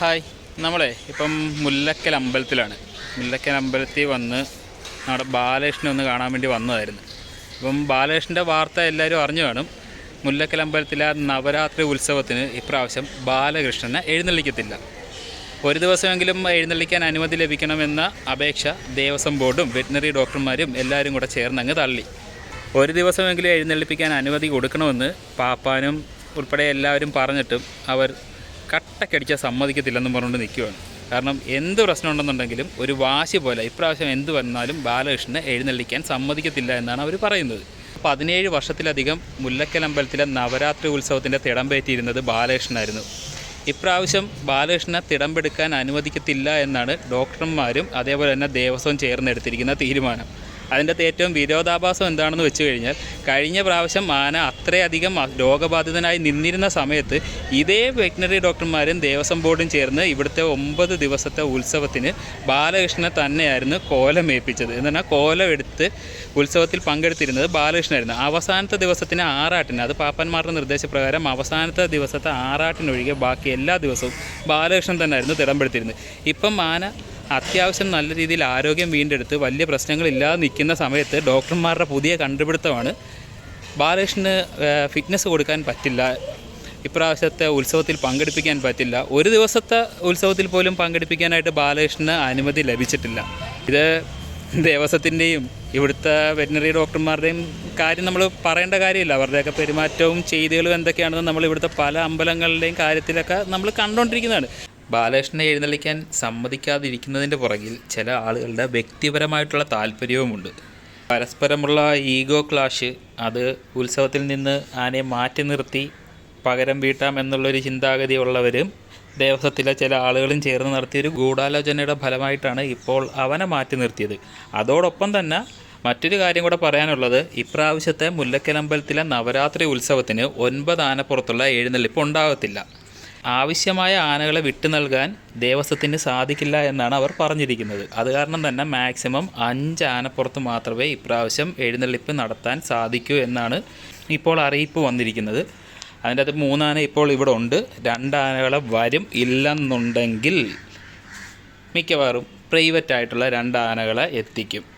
Hi. നമ്മളെ ഇപ്പം മുല്ലക്കൽ അമ്പലത്തിലാണ്. മുല്ലക്കൽ അമ്പലത്തിൽ വന്ന് നമ്മുടെ ബാലകൃഷ്ണനെ ഒന്ന് കാണാൻ വേണ്ടി വന്നതായിരുന്നു. ഇപ്പം ബാലകൃഷ്ണന്റെ വാർത്ത എല്ലാവരും അറിഞ്ഞു കാണും. മുല്ലക്കൽ അമ്പലത്തിലെ നവരാത്രി ഉത്സവത്തിന് ഇപ്രാവശ്യം ബാലകൃഷ്ണനെ എഴുന്നള്ളിക്കത്തില്ല. ഒരു ദിവസമെങ്കിലും എഴുന്നള്ളിക്കാൻ അനുമതി ലഭിക്കണമെന്ന അപേക്ഷ ദേവസ്വം ബോർഡും വെറ്റിനറി ഡോക്ടർമാരും എല്ലാവരും കൂടെ ചേർന്നങ്ങ് തള്ളി. ഒരു ദിവസമെങ്കിലും എഴുന്നള്ളിപ്പിക്കാൻ അനുമതി കൊടുക്കണമെന്ന് പാപ്പാനും ഉൾപ്പെടെ എല്ലാവരും പറഞ്ഞിട്ടും അവർ കട്ടക്കടിച്ച സമ്മതിക്കത്തില്ലെന്നും പറഞ്ഞുകൊണ്ട് നിൽക്കുകയാണ് കാരണം എന്ത് പ്രശ്നം ഉണ്ടെന്നുണ്ടെങ്കിലും ഒരു വാശി പോലെ ഇപ്രാവശ്യം എന്ത് വന്നാലും ബാലകൃഷ്ണനെ എഴുന്നള്ളിക്കാൻ സമ്മതിക്കത്തില്ല എന്നാണ് അവർ പറയുന്നത്. പതിനേഴ് വർഷത്തിലധികം മുല്ലക്കൽ അമ്പലത്തിലെ നവരാത്രി ഉത്സവത്തിന്റെ തിടമ്പേറ്റിയിരുന്നത് ബാലകൃഷ്ണനായിരുന്നു. ഇപ്രാവശ്യം ബാലകൃഷ്ണനെ തിടമ്പെടുക്കാൻ അനുവദിക്കത്തില്ല എന്നാണ് ഡോക്ടർമാരും അതേപോലെ തന്നെ ദേവസ്വം ചേർന്നെടുത്തിരിക്കുന്ന തീരുമാനം. അതിന്റെ ഏറ്റവും വിരോധാഭാസം എന്താണെന്ന് വെച്ച് കഴിഞ്ഞാൽ കഴിഞ്ഞ പ്രാവശ്യം ആന അത്രയധികം രോഗബാധിതനായി നിന്നിരുന്ന സമയത്ത് ഇതേ വെറ്റിനറി ഡോക്ടർമാരും ദേവസ്വം ബോർഡും ചേർന്ന് ഇവിടുത്തെ ഒമ്പത് ദിവസത്തെ ഉത്സവത്തിന് ബാലകൃഷ്ണനെ തന്നെയായിരുന്നു കോലമേൽപ്പിച്ചത് എന്ന് പറഞ്ഞാൽ കോലമെടുത്ത് ഉത്സവത്തിൽ പങ്കെടുത്തിരുന്നത് ബാലകൃഷ്ണനായിരുന്നു. അവസാനത്തെ ദിവസത്തിന് ആറാട്ടിന് അത് പാപ്പന്മാരുടെ നിർദ്ദേശപ്രകാരം അവസാനത്തെ ദിവസത്തെ ആറാട്ടിനൊഴികെ ബാക്കി എല്ലാ ദിവസവും ബാലകൃഷ്ണൻ തന്നെയായിരുന്നു തിടമ്പെടുത്തിരുന്നത്. ഇപ്പം ആന അത്യാവശ്യം നല്ല രീതിയിൽ ആരോഗ്യം വീണ്ടെടുത്ത് വലിയ പ്രശ്നങ്ങളില്ലാതെ നിൽക്കുന്ന സമയത്ത് ഡോക്ടർമാരുടെ പുതിയ കണ്ടുപിടുത്തമാണ്. ബാലകൃഷ്ണന് ഫിറ്റ്നസ് കൊടുക്കാൻ പറ്റില്ല. ഇപ്രാവശ്യത്തെ ഉത്സവത്തിൽ പങ്കെടുപ്പിക്കാൻ പറ്റില്ല. ഒരു ദിവസത്തെ ഉത്സവത്തിൽ പോലും പങ്കെടുപ്പിക്കാനായിട്ട് ബാലകൃഷ്ണന് അനുമതി ലഭിച്ചിട്ടില്ല. ഇത് ദേവസ്വത്തിന്റെയും ഇവിടുത്തെ വെറ്റിനറി ഡോക്ടർമാരുടെയും കാര്യം നമ്മൾ പറയേണ്ട കാര്യമില്ല. അവരുടെയൊക്കെ പെരുമാറ്റവും ചെയ്തികളും എന്തൊക്കെയാണെന്ന് നമ്മൾ ഇവിടുത്തെ പല അമ്പലങ്ങളുടെയും കാര്യത്തിലൊക്കെ നമ്മൾ കണ്ടുകൊണ്ടിരിക്കുന്നതാണ്. ബാലകൃഷ്ണനെ എഴുന്നള്ളിക്കാൻ സമ്മതിക്കാതിരിക്കുന്നതിന്റെ പുറകിൽ ചില ആളുകളുടെ വ്യക്തിപരമായിട്ടുള്ള താല്പര്യവുമുണ്ട്. പരസ്പരമുള്ള ഈഗോ ക്ലാഷ് അത് ഉത്സവത്തിൽ നിന്ന് ആനയെ മാറ്റി നിർത്തി പകരം വീട്ടാം എന്നുള്ളൊരു ചിന്താഗതി ഉള്ളവരും ദേവസ്വത്തിലെ ചില ആളുകളും ചേർന്ന് നടത്തിയൊരു ഗൂഢാലോചനയുടെ ഫലമായിട്ടാണ് ഇപ്പോൾ അവനെ മാറ്റി നിർത്തിയത്. അതോടൊപ്പം തന്നെ മറ്റൊരു കാര്യം കൂടെ പറയാനുള്ളത് ഇപ്രാവശ്യത്തെ മുല്ലക്കലമ്പലത്തിലെ നവരാത്രി ഉത്സവത്തിന് ഒൻപത് ആനപ്പുറത്തുള്ള എഴുന്നള്ളിപ്പ് ഉണ്ടാകത്തില്ല. ആവശ്യമായ ആനകളെ വിട്ടു നൽകാൻ ദേവസ്വത്തിന് സാധിക്കില്ല എന്നാണ് അവർ പറഞ്ഞിരിക്കുന്നത്. അത് കാരണം തന്നെ മാക്സിമം അഞ്ച് ആനപ്പുറത്ത് മാത്രമേ ഇപ്രാവശ്യം എഴുന്നള്ളിപ്പ് നടത്താൻ സാധിക്കൂ എന്നാണ് ഇപ്പോൾ അറിയിപ്പ് വന്നിരിക്കുന്നത്. അതിന്റെ അകത്ത് മൂന്നാന ഇപ്പോൾ ഇവിടെ ഉണ്ട്. രണ്ടാനകളെ വരും ഇല്ലെന്നുണ്ടെങ്കിൽ മിക്കവാറും പ്രൈവറ്റ് ആയിട്ടുള്ള രണ്ട് ആനകളെ എത്തിക്കും.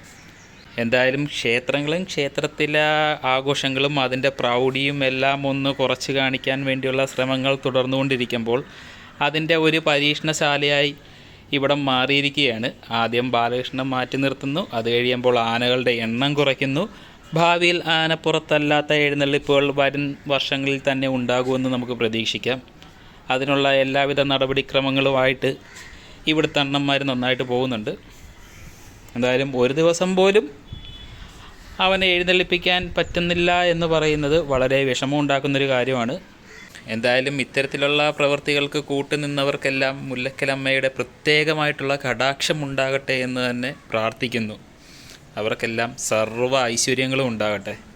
എന്തായാലും ക്ഷേത്രങ്ങളും ക്ഷേത്രത്തിലെ ആഘോഷങ്ങളും അതിന്റെ പ്രൗഢിയും എല്ലാം ഒന്ന് കുറച്ച് കാണിക്കാൻ വേണ്ടിയുള്ള ശ്രമങ്ങൾ തുടർന്നുകൊണ്ടിരിക്കുമ്പോൾ അതിന്റെ ഒരു പരീക്ഷണശാലയായി ഇവിടം മാറിയിരിക്കുകയാണ്. ആദ്യം ബാലകൃഷ്ണൻ മാറ്റി നിർത്തുന്നു. അത് കഴിയുമ്പോൾ ആനകളുടെ എണ്ണം കുറയ്ക്കുന്നു. ഭാവിയിൽ ആനപ്പുറത്തല്ലാത്ത എഴുന്നള്ളിപ്പുകൾ വരും വർഷങ്ങളിൽ തന്നെ ഉണ്ടാകുമെന്ന് നമുക്ക് പ്രതീക്ഷിക്കാം. അതിനുള്ള എല്ലാവിധ നടപടിക്രമങ്ങളുമായിട്ട് ഇവിടുത്തെ അണ്ണന്മാർ നന്നായിട്ട് പോകുന്നുണ്ട്. എന്തായാലും ഒരു ദിവസം പോലും അവനെ എഴുന്നള്ളിപ്പിക്കാൻ പറ്റുന്നില്ല എന്ന് പറയുന്നത് വളരെ വിഷമമുണ്ടാക്കുന്നൊരു കാര്യമാണ്. എന്തായാലും ഇത്തരത്തിലുള്ള പ്രവൃത്തികൾക്ക് കൂട്ടുനിന്നവർക്കെല്ലാം മുല്ലക്കലമ്മയുടെ പ്രത്യേകമായിട്ടുള്ള കടാക്ഷം ഉണ്ടാകട്ടെ എന്ന് തന്നെ പ്രാർത്ഥിക്കുന്നു. അവർക്കെല്ലാം സർവ ഐശ്വര്യങ്ങളും ഉണ്ടാകട്ടെ.